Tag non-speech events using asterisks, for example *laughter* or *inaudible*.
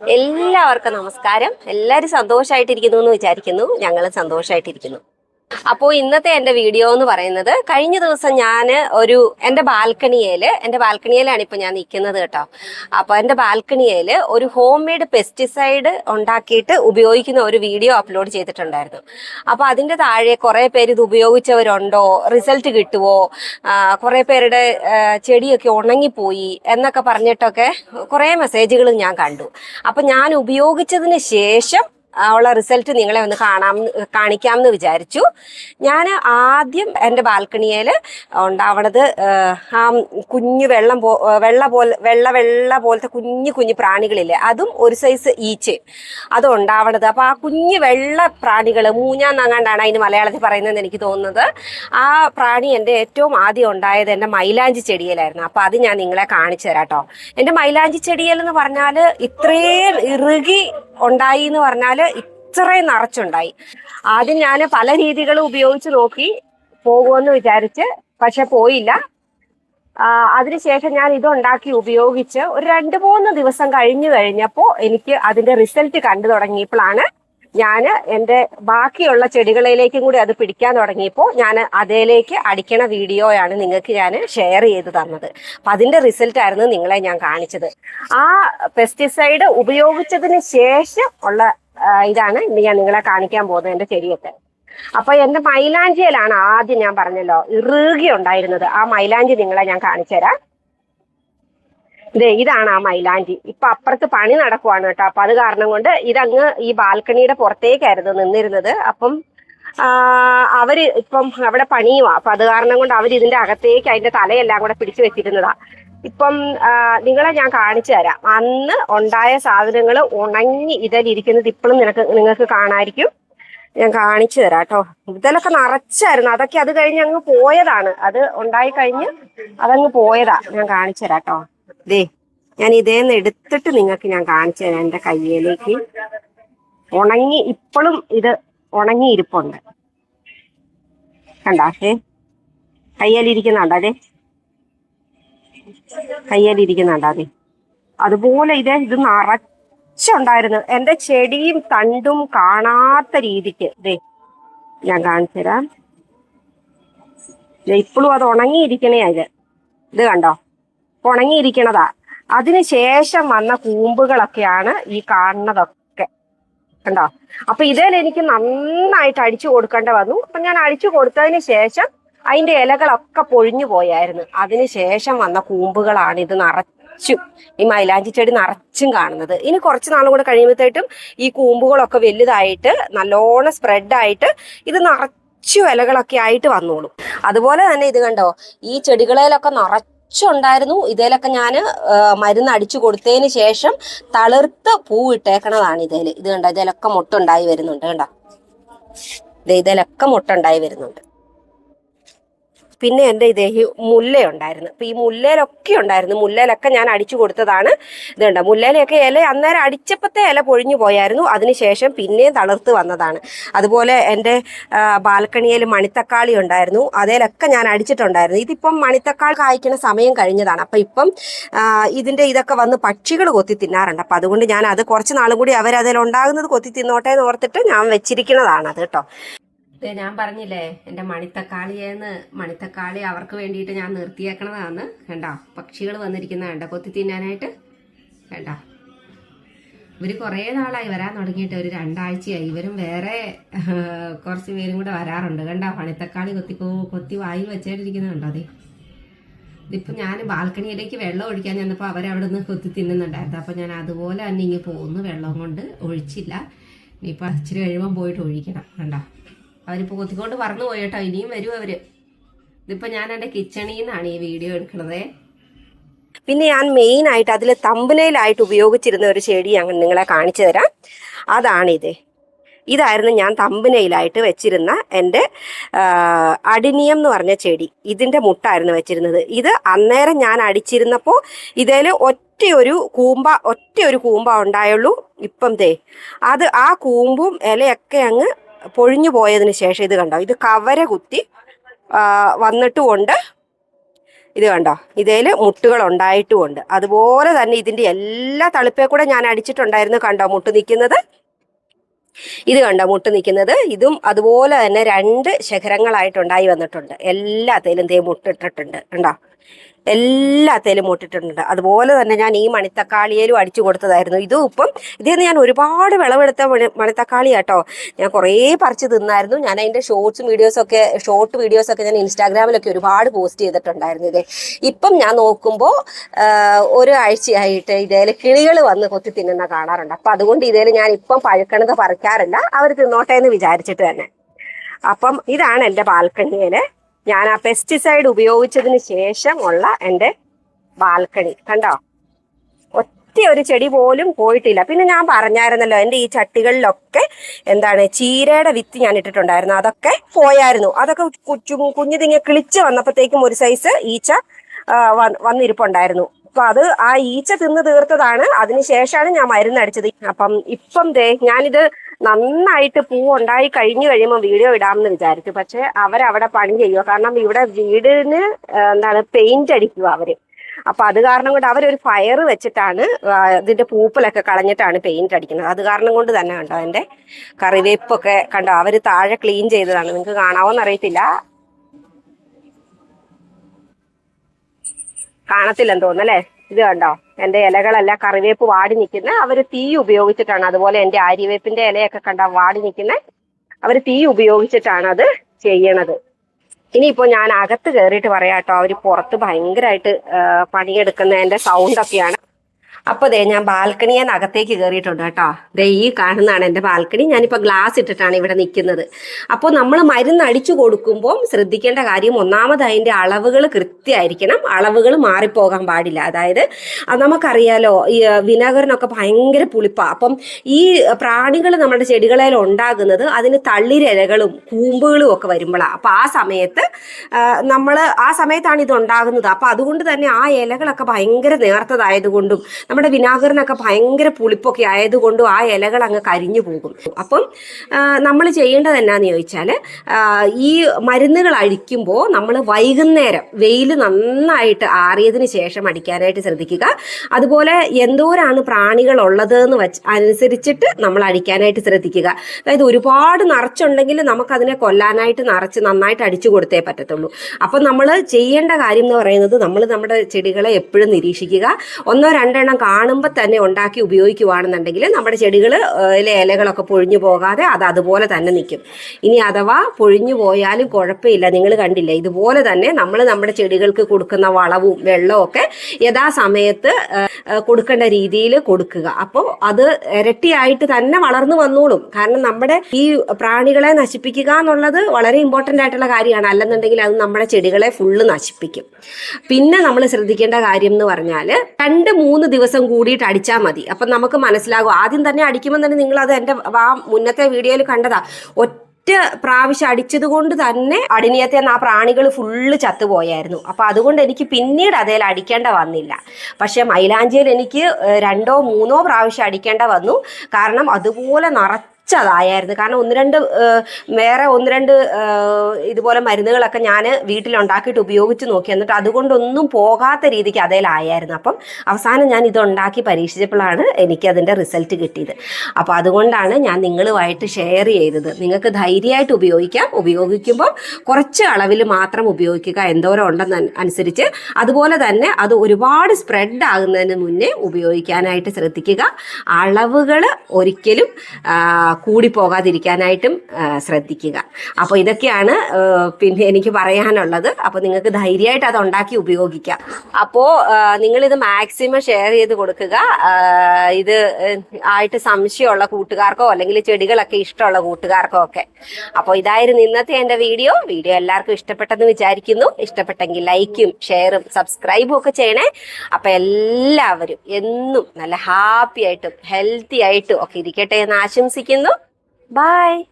എല്ലാവർക്കും നമസ്കാരം. എല്ലാവരും സന്തോഷമായിട്ടിരിക്കുന്നു എന്ന് വിചാരിക്കുന്നു. ഞങ്ങളും സന്തോഷമായിട്ടിരിക്കുന്നു അപ്പോൾ ഇന്നത്തെ എന്റെ വീഡിയോ എന്ന് പറയുന്നത് കഴിഞ്ഞ ദിവസം ഞാൻ ഒരു എന്റെ ബാൽക്കണിയിൽ എന്റെ ബാൽക്കണിയിലാണ് ഇപ്പോൾ ഞാൻ നിൽക്കുന്നത് കേട്ടോ. അപ്പോൾ എന്റെ ബാൽക്കണിയിൽ ഒരു ഹോം മെയ്ഡ് പെസ്റ്റിസൈഡ് ഉണ്ടാക്കിയിട്ട് ഉപയോഗിക്കുന്ന ഒരു വീഡിയോ അപ്ലോഡ് ചെയ്തിട്ടുണ്ടായിരുന്നു. അപ്പോൾ അതിന്റെ താഴെ കുറേ പേര് ഇത് ഉപയോഗിച്ചവരുണ്ടോ? റിസൾട്ട് കിട്ടുമോ കുറേ പേരുടെ ചെടിയൊക്കെ ഉണങ്ങിപ്പോയി എന്നൊക്കെ പറഞ്ഞിട്ടൊക്കെ കുറേ മെസ്സേജുകൾ ഞാൻ കണ്ടു. അപ്പോൾ ഞാൻ ഉപയോഗിച്ചതിന് ശേഷം ഉള്ള റിസൾട്ട് നിങ്ങളെ ഒന്ന് കാണാം കാണിക്കാമെന്ന് വിചാരിച്ചു. ഞാൻ ആദ്യം എന്റെ ബാൽക്കണിയിൽ ഉണ്ടാവണത് ആ, കുഞ്ഞു വെള്ളം പോ വെള്ള പോലെ വെള്ള വെള്ള പോലത്തെ കുഞ്ഞു കുഞ്ഞു പ്രാണികളില്ലേ അതും ഒരു സൈസ് ഈച്ച് അത് ഉണ്ടാവണത്. അപ്പോൾ ആ കുഞ്ഞു വെള്ള പ്രാണികൾ മൂഞ്ഞാന്നങ്ങാണ്ടാണ് അതിന് മലയാളത്തിൽ പറയുന്നതെന്ന് എനിക്ക് തോന്നുന്നത്. ആ പ്രാണി എന്റെ ഏറ്റവും ആദ്യം ഉണ്ടായത് എന്റെ മൈലാഞ്ചി ചെടിയിലായിരുന്നു. അപ്പോൾ അത് ഞാൻ നിങ്ങളെ കാണിച്ചു തരാം കേട്ടോ. എന്റെ മൈലാഞ്ചി ചെടിയിൽ എന്ന് പറഞ്ഞാൽ ഇത്രയും ഇറുകി ഉണ്ടായി എന്ന് പറഞ്ഞാൽ ഇത്രയും നിറച്ചുണ്ടായി. ആദ്യം ഞാൻ പല രീതികളും ഉപയോഗിച്ച് നോക്കി പോകുമെന്ന് വിചാരിച്ച് പക്ഷെ പോയില്ല. അതിനുശേഷം ഞാൻ ഇതുണ്ടാക്കി ഉപയോഗിച്ച് ഒരു രണ്ട് മൂന്ന് ദിവസം കഴിഞ്ഞു കഴിഞ്ഞപ്പോൾ എനിക്ക് അതിന്റെ റിസൾട്ട് കണ്ടു തുടങ്ങിയപ്പോഴാണ് ഞാൻ എന്റെ ബാക്കിയുള്ള ചെടികളിലേക്കും കൂടി അത് പിടിക്കാൻ തുടങ്ങിയപ്പോൾ ഞാൻ അതിലേക്ക് അടിക്കണ വീഡിയോയാണ് നിങ്ങൾക്ക് ഞാൻ ഷെയർ ചെയ്ത് തന്നത്. അപ്പം അതിന്റെ റിസൾട്ട് ആയിരുന്നു നിങ്ങളെ ഞാൻ കാണിച്ചത്. ആ പെസ്റ്റിസൈഡ് ഉപയോഗിച്ചതിന് ശേഷം ഉള്ള ഇതാണ്. ഇന്ന് ഞാൻ നിങ്ങളെ കാണിക്കാൻ പോകുന്നത് എന്റെ ചെടിയൊക്കെ. അപ്പൊ എന്റെ മൈലാഞ്ചിയിലാണ് ആദ്യം ഞാൻ പറഞ്ഞല്ലോ ഇറുകി ഉണ്ടായിരുന്നത്. ആ മൈലാഞ്ചി നിങ്ങളെ ഞാൻ കാണിച്ചുതരാം ഇതേ ഇതാണ് ആ മൈലാഞ്ചി. ഇപ്പൊ അപ്പുറത്ത് പണി നടക്കുവാണ് കേട്ടോ. അപ്പൊ അത് കാരണം കൊണ്ട് ഇതങ്ങ് ഈ ബാൽക്കണിയുടെ പുറത്തേക്കായിരുന്നു നിന്നിരുന്നത്. അപ്പം അവർ ഇപ്പം അവിടെ പണിയുവാ. അപ്പൊ അത് കാരണം കൊണ്ട് അവർ ഇതിന്റെ അകത്തേക്ക് അതിന്റെ തലയെല്ലാം കൂടെ പിടിച്ചു വെച്ചിരുന്നതാ. ഇപ്പം നിങ്ങളെ ഞാൻ കാണിച്ചു തരാം. അന്ന് ഉണ്ടായ സാധനങ്ങൾ ഉണങ്ങി ഇതിലിരിക്കുന്നത് ഇപ്പോഴും നിനക്ക് നിങ്ങൾക്ക് കാണാതിരിക്കും ഞാൻ കാണിച്ചു തരാം കേട്ടോ ഇതിലൊക്കെ നിറച്ചായിരുന്നു. അതൊക്കെ അത് കഴിഞ്ഞ് അങ്ങ് പോയതാണ്. അത് ഉണ്ടായി കഴിഞ്ഞ് അതങ്ങ് പോയതാ. ഞാൻ കാണിച്ചു തരാം കേട്ടോ ദേ ഞാൻ ഇതേന്ന് എടുത്തിട്ട് നിങ്ങൾക്ക് ഞാൻ കാണിച്ചു തരാം എന്റെ കയ്യിലേക്ക്. ഉണങ്ങി ഇപ്പോഴും ഇത് ഉണങ്ങിയിരിപ്പുണ്ട്. കണ്ടാ ഏ കയ്യിലിരിക്കുന്നുണ്ടോ അതെ കയ്യിലിരിക്കുന്നുണ്ടോ അതെ അതുപോലെ ഇതേ ഇത് നിറച്ചുണ്ടായിരുന്നു. എന്റെ ചെടിയും തണ്ടും കാണാത്ത രീതിക്ക് ദേ ഞാൻ കാണിച്ചു തരാം. ഇപ്പോഴും അത് ഉണങ്ങിയിരിക്കണേ ഇത് ഇത് കണ്ടോ? ഉണങ്ങിയിരിക്കണതാ. അതിന് ശേഷം വന്ന കൂമ്പുകളൊക്കെയാണ് ഈ കാണുന്നതൊക്കെ. കണ്ടോ? അപ്പൊ ഇതിൽ എനിക്ക് നന്നായിട്ട് അടിച്ചു കൊടുക്കേണ്ട വന്നു. അപ്പൊ ഞാൻ അടിച്ചു കൊടുത്തതിന് ശേഷം അതിന്റെ ഇലകളൊക്കെ പൊഴിഞ്ഞു പോയായിരുന്നു. അതിന് ശേഷം വന്ന കൂമ്പുകളാണ് ഇത് നിറച്ചും ഈ മൈലാഞ്ചി ചെടി നിറച്ചും കാണുന്നത്. ഇനി കുറച്ച് നാളും കൂടെ കഴിയുമ്പോഴത്തേട്ടും ഈ കൂമ്പുകളൊക്കെ വലുതായിട്ട് നല്ലോണം സ്പ്രെഡായിട്ട് ഇത് നിറച്ചു ഇലകളൊക്കെ ആയിട്ട് വന്നോളും. അതുപോലെ തന്നെ ഇത് കണ്ടോ ഈ ചെടികളിലൊക്കെ നിറച്ചുണ്ടായിരുന്നു. ഇതിലൊക്കെ ഞാൻ മരുന്ന് അടിച്ചു കൊടുത്തതിന് ശേഷം തളിർത്ത് പൂ ഇട്ടേക്കണതാണ് ഇതിൽ ഇത് കണ്ടോ ഇതിലൊക്കെ മുട്ടുണ്ടായി വരുന്നുണ്ട് കണ്ടോ. ഇതിലൊക്കെ മുട്ടുണ്ടായി വരുന്നുണ്ട്. പിന്നെ എന്റെ ഇതേ മുല്ലയുണ്ടായിരുന്നു അപ്പം ഈ മുല്ലയിലൊക്കെ ഉണ്ടായിരുന്നു. മുല്ലയിലൊക്കെ ഞാൻ അടിച്ചു കൊടുത്തതാണ്. ഇത് കണ്ടോ? മുല്ലയിലൊക്കെ ഇല അന്നേരം അടിച്ചപ്പോഴത്തെ ഇല പൊഴിഞ്ഞു പോയായിരുന്നു. അതിനുശേഷം പിന്നെയും തളർത്ത് വന്നതാണ്. അതുപോലെ എന്റെ ബാൽക്കണിയിൽ മണിത്തക്കാളി ഉണ്ടായിരുന്നു. അതിലൊക്കെ ഞാൻ അടിച്ചിട്ടുണ്ടായിരുന്നു. ഇതിപ്പം മണിത്തക്കാളി കായ്ക്കണ സമയം കഴിഞ്ഞതാണ്. അപ്പം ഇപ്പം ഇതിന്റെ ഇതൊക്കെ വന്ന് പക്ഷികൾ കൊത്തി തിന്നാറുണ്ട്. അപ്പം അതുകൊണ്ട് ഞാൻ അത് കുറച്ച് നാളും കൂടി അവരതിലുണ്ടാകുന്നത് കൊത്തി തിന്നോട്ടെ എന്ന് ഓർത്തിട്ട് ഞാൻ വെച്ചിരിക്കുന്നതാണ് അത് കേട്ടോ. ഇത് ഞാൻ പറഞ്ഞില്ലേ എന്റെ മണിത്തക്കാളിയെന്ന് മണിത്തക്കാളി അവർക്ക് വേണ്ടിയിട്ട് ഞാൻ നിർത്തിയേക്കണതാണ് കണ്ടോ പക്ഷികൾ വന്നിരിക്കുന്ന കണ്ടോ കൊത്തി തിന്നാനായിട്ട്. കണ്ടോ. ഇവർ കുറേ നാളായി വരാൻ തുടങ്ങിയിട്ട് ഒരു രണ്ടാഴ്ചയായി. ഇവരും വേറെ *laughs* കുറച്ച് പേരും കൂടെ വരാറുണ്ട്. കണ്ടോ മണിത്തക്കാളി കൊത്തി കൊത്തി വായിൽ വെച്ചേണ്ടിരിക്കുന്നുണ്ടോ അതെ ഇതിപ്പോൾ ഞാൻ ബാൽക്കണിയിലേക്ക് വെള്ളം ഒഴിക്കാൻ ചെന്നപ്പോൾ അവരവിടെ നിന്ന് കൊത്തി തിന്നുന്നുണ്ടായിരുന്നു. അപ്പോൾ ഞാൻ അതുപോലെ തന്നെ ഇങ്ങ് പോകുന്നു വെള്ളം കൊണ്ട്. ഒഴിച്ചില്ല. ഇനിയിപ്പോൾ ഇച്ചിരി കഴിയുമ്പോൾ പോയിട്ട് ഒഴിക്കണം. കണ്ടോ. അവരിപ്പോൾ കൊത്തിക്കൊണ്ട് പറന്നു പോയേട്ടോ ഇനിയും വരും അവർ. ഇതിപ്പോൾ ഞാൻ എന്റെ കിച്ചണിൽ നിന്നാണ് ഈ വീഡിയോ എടുക്കണത്. പിന്നെ ഞാൻ മെയിൻ ആയിട്ട് അതിൽ തമ്പനയിലായിട്ട് ഉപയോഗിച്ചിരുന്ന ഒരു ചെടി ഞാൻ നിങ്ങളെ കാണിച്ചു തരാം. അതാണിത്. ഇതായിരുന്നു ഞാൻ തമ്പനയിലായിട്ട് വെച്ചിരുന്ന എന്റെ അടിനിയം എന്ന് പറഞ്ഞ ചെടി. ഇതിന്റെ മുട്ടായിരുന്നു വെച്ചിരുന്നത്. ഇത് അന്നേരം ഞാൻ അടിച്ചിരുന്നപ്പോൾ ഇതിൽ ഒറ്റയൊരു കൂമ്പ ഒറ്റയൊരു കൂമ്പ ഉണ്ടായുള്ളൂ. ഇപ്പം തേ അത് ആ കൂമ്പും ഇലയൊക്കെ അങ്ങ് പൊഴിഞ്ഞു പോയതിന് ശേഷം ഇത് കണ്ടോ? ഇത് കവര കുത്തി വന്നിട്ടുമുണ്ട്. ഇത് കണ്ടോ? ഇതേൽ മുട്ടുകൾ ഉണ്ടായിട്ടുമുണ്ട് അതുപോലെ തന്നെ ഇതിന്റെ എല്ലാ തളിപ്പേ കൂടെ ഞാൻ അടിച്ചിട്ടുണ്ടായിരുന്നു കണ്ടോ? മുട്ട് നിൽക്കുന്നത്. ഇത് കണ്ടോ? മുട്ട് നിൽക്കുന്നത്. ഇതും അതുപോലെ തന്നെ രണ്ട് ശിഖരങ്ങളായിട്ടുണ്ടായി വന്നിട്ടുണ്ട്. എല്ലാത്തേലും തേ മുട്ടിട്ടിട്ടുണ്ട്. കണ്ടോ? എല്ലാത്തേലും മുട്ടിട്ടുണ്ട്. അതുപോലെ തന്നെ ഞാൻ ഈ മണിത്തക്കാളിയിലും അടിച്ചു കൊടുത്തതായിരുന്നു. ഇതും ഇപ്പം ഇതിൽ നിന്ന് ഞാൻ ഒരുപാട് വിളവെടുത്ത മണി മണിത്തക്കാളി കേട്ടോ ഞാൻ കുറേ പറിച്ച് തിന്നായിരുന്നു. ഞാൻ അതിന്റെ ഷോർട്സ് വീഡിയോസൊക്കെ ഷോർട്ട് വീഡിയോസൊക്കെ ഞാൻ ഇൻസ്റ്റാഗ്രാമിലൊക്കെ ഒരുപാട് പോസ്റ്റ് ചെയ്തിട്ടുണ്ടായിരുന്നു ഇത്. ഇപ്പം ഞാൻ നോക്കുമ്പോൾ ഒരു ആഴ്ചയായിട്ട് ഇതേൽ കിളികൾ വന്ന് കൊത്തി തിന്നുന്ന കാണാറുണ്ട്. അപ്പം അതുകൊണ്ട് ഇതേൽ ഞാൻ ഇപ്പം പഴുക്കണത് പറിക്കാറില്ല. അവർ തിന്നോട്ടെ എന്ന് വിചാരിച്ചിട്ട് തന്നെ. അപ്പം ഇതാണ് എന്റെ ബാൽക്കണിയിൽ ഞാൻ ആ പെസ്റ്റിസൈഡ് ഉപയോഗിച്ചതിന് ശേഷം ഉള്ള എന്റെ ബാൽക്കണി. കണ്ടോ? ഒറ്റ ഒരു ചെടി പോലും പോയിട്ടില്ല. പിന്നെ ഞാൻ പറഞ്ഞായിരുന്നല്ലോ എന്റെ ഈ ചട്ടികളിലൊക്കെ എന്താണ് ചീരയുടെ വിത്ത് ഞാൻ ഇട്ടിട്ടുണ്ടായിരുന്നു. അതൊക്കെ പോയായിരുന്നു. അതൊക്കെ കുഞ്ഞു തിങ്ങി കിളിച്ച് വന്നപ്പോഴത്തേക്കും ഒരു സൈസ് ഈച്ച വന്നിരിപ്പുണ്ടായിരുന്നു. അപ്പൊ അത് ആ ഈച്ച തിന്ന് തീർത്തതാണ്. അതിനുശേഷമാണ് ഞാൻ മരുന്നടിച്ചത് അപ്പം ഇപ്പം ദേ ഞാനിത് നന്നായിട്ട് പൂ ഉണ്ടായി കഴിഞ്ഞു കഴിയുമ്പോൾ വീഡിയോ ഇടാമെന്ന് വിചാരിച്ചു. പക്ഷെ അവരവിടെ പണി ചെയ്യുക. കാരണം ഇവിടെ വീടിന് എന്താണ് പെയിന്റ് അടിക്കുക അവർ അപ്പൊ അത് കാരണം കൊണ്ട് അവരൊരു ഫയർ വെച്ചിട്ടാണ് ഇതിന്റെ പൂപ്പലൊക്കെ കളഞ്ഞിട്ടാണ് പെയിന്റ് അടിക്കുന്നത്. അത് കാരണം കൊണ്ട് തന്നെ കണ്ടോ അതിന്റെ കറിവേപ്പൊക്കെ കണ്ടോ അവർ താഴെ ക്ലീൻ ചെയ്തതാണ്. നിങ്ങൾക്ക് കാണാവോന്ന് കാണത്തില്ലെന്ന് തോന്നുന്നല്ലേ? ഇത് കണ്ടോ? എന്റെ ഇലകളെല്ലാം കറിവേപ്പ് വാടി നിൽക്കുന്നത് അവർ തീ ഉപയോഗിച്ചിട്ടാണ്. അതുപോലെ എന്റെ ആര്യവേപ്പിന്റെ ഇലയൊക്കെ കണ്ട വാടി നിൽക്കുന്നത് അവർ തീ ഉപയോഗിച്ചിട്ടാണ് അത് ചെയ്യണത്. ഇനിയിപ്പോ ഞാൻ അകത്ത് കയറിയിട്ട് പറയാട്ടോ. അവർ പുറത്ത് ഭയങ്കരമായിട്ട് പണിയെടുക്കുന്നതിന്റെ സൗണ്ട് ഒക്കെയാണ്. അപ്പൊ ദേ ഞാൻ ബാൽക്കണിയെ അകത്തേക്ക് കയറിയിട്ടുണ്ട് കേട്ടോ. ദേ ഈ കാണുന്നതാണ് എന്റെ ബാൽക്കണി. ഞാനിപ്പോൾ ഗ്ലാസ് ഇട്ടിട്ടാണ് ഇവിടെ നിൽക്കുന്നത്. അപ്പോൾ നമ്മൾ മരുന്ന് അടിച്ചു കൊടുക്കുമ്പോൾ ശ്രദ്ധിക്കേണ്ട കാര്യം ഒന്നാമത് അതിന്റെ അളവുകൾ കൃത്യമായിരിക്കണം. അളവുകൾ മാറിപ്പോകാൻ പാടില്ല. അതായത് നമുക്കറിയാലോ ഈ വിനാഗറിനൊക്കെ ഭയങ്കര പുളിപ്പാണ് അപ്പം ഈ പ്രാണികൾ നമ്മുടെ ചെടികളിൽ ഉണ്ടാകുന്നത് അതിന് തള്ളിരലകളും കൂമ്പുകളും ഒക്കെ വരുമ്പോഴാണ് അപ്പോൾ ആ സമയത്ത് നമ്മൾ ആ സമയത്താണ് ഇത് ഉണ്ടാകുന്നത്. അപ്പോൾ അതുകൊണ്ട് തന്നെ ആ ഇലകളൊക്കെ ഭയങ്കര നേർത്തതായതുകൊണ്ടും നമ്മുടെ വിനാഗറിനൊക്കെ ഭയങ്കര പുളിപ്പൊക്കെ ആയതുകൊണ്ടും ആ ഇലകൾ അങ്ങ് കരിഞ്ഞു പോകും. അപ്പം നമ്മൾ ചെയ്യേണ്ടത് എന്നാന്ന് ചോദിച്ചാൽ ഈ മരുന്നുകൾ അഴിക്കുമ്പോൾ നമ്മൾ വൈകുന്നേരം വെയിൽ നന്നായിട്ട് ആറിയതിന് ശേഷം അടിക്കാനായിട്ട് ശ്രദ്ധിക്കുക. അതുപോലെ എന്തോരാണ് പ്രാണികൾ ഉള്ളത് എന്ന് വെച്ച് അനുസരിച്ചിട്ട് നമ്മൾ അടിക്കാനായിട്ട് ശ്രദ്ധിക്കുക. അതായത് ഒരുപാട് നിറച്ചുണ്ടെങ്കിൽ നമുക്കതിനെ കൊല്ലാനായിട്ട് നിറച്ച് നന്നായിട്ട് അടിച്ചു കൊടുത്തേ പറ്റത്തുള്ളൂ. അപ്പം നമ്മൾ ചെയ്യേണ്ട കാര്യം എന്ന് പറയുന്നത് നമ്മൾ നമ്മുടെ ചെടികളെ എപ്പോഴും നിരീക്ഷിക്കുക. ഒന്നോ രണ്ടെണ്ണം കാണുമ്പോൾ തന്നെ ഉണ്ടാക്കി ഉപയോഗിക്കുവാണെന്നുണ്ടെങ്കിൽ നമ്മുടെ ചെടികൾ ഇലകളൊക്കെ പൊഴിഞ്ഞു പോകാതെ അത് അതുപോലെ തന്നെ നിൽക്കും. ഇനി അഥവാ പൊഴിഞ്ഞു പോയാലും കുഴപ്പമില്ല. നിങ്ങൾ കണ്ടില്ലേ? ഇതുപോലെ തന്നെ നമ്മൾ നമ്മുടെ ചെടികൾക്ക് കൊടുക്കുന്ന വളവും വെള്ളവും ഒക്കെ യഥാസമയത്ത് കൊടുക്കേണ്ട രീതിയിൽ കൊടുക്കുക. അപ്പോൾ അത് ഇരട്ടിയായിട്ട് തന്നെ വളർന്നു വന്നോളും. കാരണം നമ്മുടെ ഈ പ്രാണികളെ നശിപ്പിക്കുക എന്നുള്ളത് വളരെ ഇമ്പോർട്ടന്റ് ആയിട്ടുള്ള കാര്യമാണ്. അല്ലെന്നുണ്ടെങ്കിൽ അത് നമ്മുടെ ചെടികളെ ഫുള്ള് നശിപ്പിക്കും. പിന്നെ നമ്മൾ ശ്രദ്ധിക്കേണ്ട കാര്യം എന്ന് പറഞ്ഞാൽ രണ്ട് മൂന്ന് ദിവസം കൂടിയിട്ട് അടിച്ചാൽ മതി. അപ്പം നമുക്ക് മനസ്സിലാകും. ആദ്യം തന്നെ അടിക്കുമ്പോൾ തന്നെ നിങ്ങൾ അത് എന്റെ ആ മുന്നത്തെ വീഡിയോയിൽ കണ്ടതാ. ഒറ്റ പ്രാവശ്യം അടിച്ചത് കൊണ്ട് തന്നെ അടിനിയത്തെ ആ പ്രാണികൾ ഫുള്ള് ചത്തുപോയായിരുന്നു. അപ്പോൾ അതുകൊണ്ട് എനിക്ക് പിന്നീട് അതേൽ അടിക്കേണ്ട വന്നില്ല. പക്ഷേ മൈലാഞ്ചിയിൽ എനിക്ക് രണ്ടോ മൂന്നോ പ്രാവശ്യം അടിക്കേണ്ട വന്നു. കാരണം അതുപോലെ നിറച്ചതായിരുന്നു കാരണം ഒന്ന് രണ്ട് വേറെ ഒന്ന് രണ്ട് ഇതുപോലെ മരുന്നുകളൊക്കെ ഞാൻ വീട്ടിലുണ്ടാക്കിയിട്ട് ഉപയോഗിച്ച് നോക്കി. എന്നിട്ട് അതുകൊണ്ടൊന്നും പോകാത്ത രീതിക്ക് അതേലായിരുന്നു അപ്പം അവസാനം ഞാൻ ഇത് ഉണ്ടാക്കി പരീക്ഷിച്ചപ്പോഴാണ് എനിക്ക് അതിന്റെ റിസൾട്ട് കിട്ടിയത്. അപ്പോൾ അതുകൊണ്ടാണ് ഞാൻ നിങ്ങളുമായിട്ട് ഷെയർ ചെയ്തത്. നിങ്ങൾക്ക് ധൈര്യമായിട്ട് ഉപയോഗിക്കാം. ഉപയോഗിക്കുമ്പോൾ കുറച്ച് അളവിൽ മാത്രം ഉപയോഗിക്കുക. എന്തോരം ഉണ്ടെന്ന് അനുസരിച്ച്. അതുപോലെ തന്നെ അത് ഒരുപാട് സ്പ്രെഡ് ആകുന്നതിന് മുന്നേ ഉപയോഗിക്കാനായിട്ട് ശ്രദ്ധിക്കുക. അളവുകൾ ഒരിക്കലും ആ, കൂടി പോകാതിരിക്കാനായിട്ടും ശ്രദ്ധിക്കുക. അപ്പോൾ ഇതൊക്കെയാണ് പിന്നെ എനിക്ക് പറയാനുള്ളത്. അപ്പോൾ നിങ്ങൾക്ക് ധൈര്യമായിട്ട് അത് ഉണ്ടാക്കി ഉപയോഗിക്കാം. അപ്പോൾ നിങ്ങളിത് മാക്സിമം ഷെയർ ചെയ്ത് കൊടുക്കുക. ഇത് ആയിട്ട് സംശയമുള്ള കൂട്ടുകാർക്കോ അല്ലെങ്കിൽ ചെടികളൊക്കെ ഇഷ്ടമുള്ള കൂട്ടുകാർക്കോ ഒക്കെ. അപ്പോൾ ഇതായിരുന്നു ഇന്നത്തെ എന്റെ വീഡിയോ. വീഡിയോ എല്ലാവർക്കും ഇഷ്ടപ്പെട്ടെന്ന് വിചാരിക്കുന്നു. ഇഷ്ടപ്പെട്ടെങ്കിൽ ലൈക്കും ഷെയറും സബ്സ്ക്രൈബും ഒക്കെ ചെയ്യണേ. അപ്പോൾ എല്ലാവരും എന്നും നല്ല ഹാപ്പി ആയിട്ടും ഹെൽത്തി ആയിട്ടും ഒക്കെ ഇരിക്കട്ടെ എന്ന് ആശംസിക്കുന്നു. Bye!